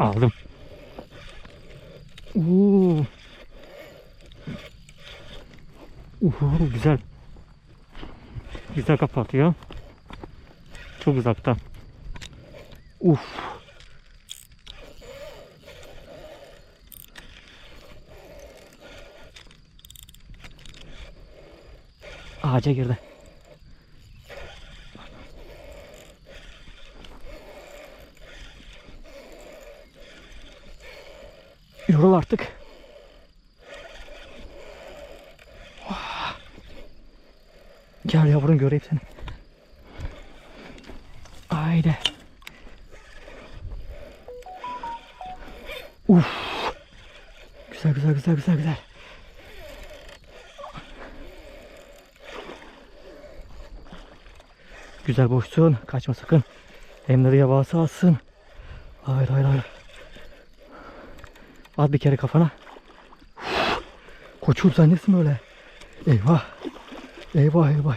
Aldım. Oo. Uhu, güzel. Güzel kapatıyor. Çok uzakta. Uf. Ağaca girdi. Yorul artık. Gel yavrum göreyim seni. Haydi. Uf. Güzel güzel güzel güzel güzel. Güzel boşsun. Kaçma sakın. Emleri yavaşı alsın. Hayır hayır hayır. At bir kere kafana. Uf. Koçum sen nesin öyle? Eyvah. Eyvah eyvah.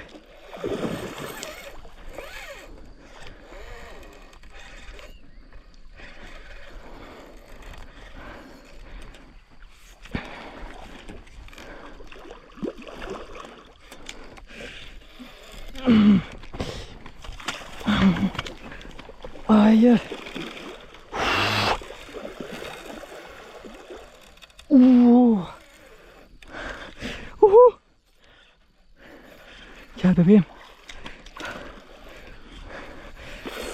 Hayır. Oo. Uhu. Gel bebeğim.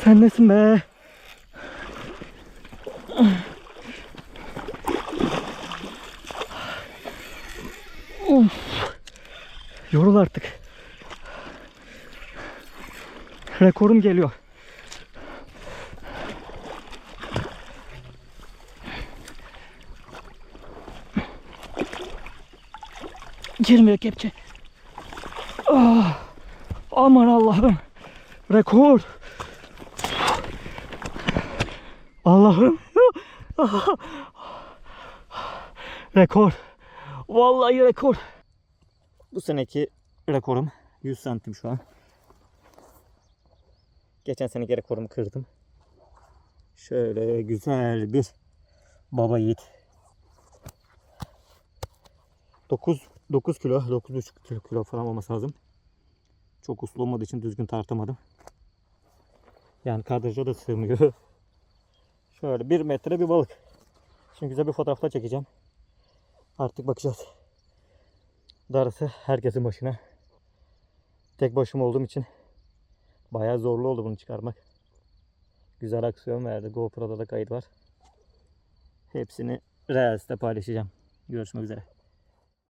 Sen nesin be? Uf. Yorul artık. Rekorum geliyor. Girmiyor kepçe. Ah, aman Allah'ım. Rekor. Allah'ım. rekor. Vallahi rekor. Bu seneki rekorum 100 santim şu an. Geçen seneki rekorumu kırdım. Şöyle güzel bir baba yiğit. 9 9 kilo, 9,5 kilo, falan olması lazım. Çok uslu olmadığı için düzgün tartamadım. Yani kadraja da sığmıyor. Şöyle 1 metre bir balık. Şimdi güzel bir fotoğrafla çekeceğim. Artık bakacağız. Darısı herkesin başına. Tek başıma olduğum için bayağı zorlu oldu bunu çıkarmak. Güzel aksiyon verdi. GoPro'da da kayıt var. Hepsini Reels'te paylaşacağım. Görüşmek üzere.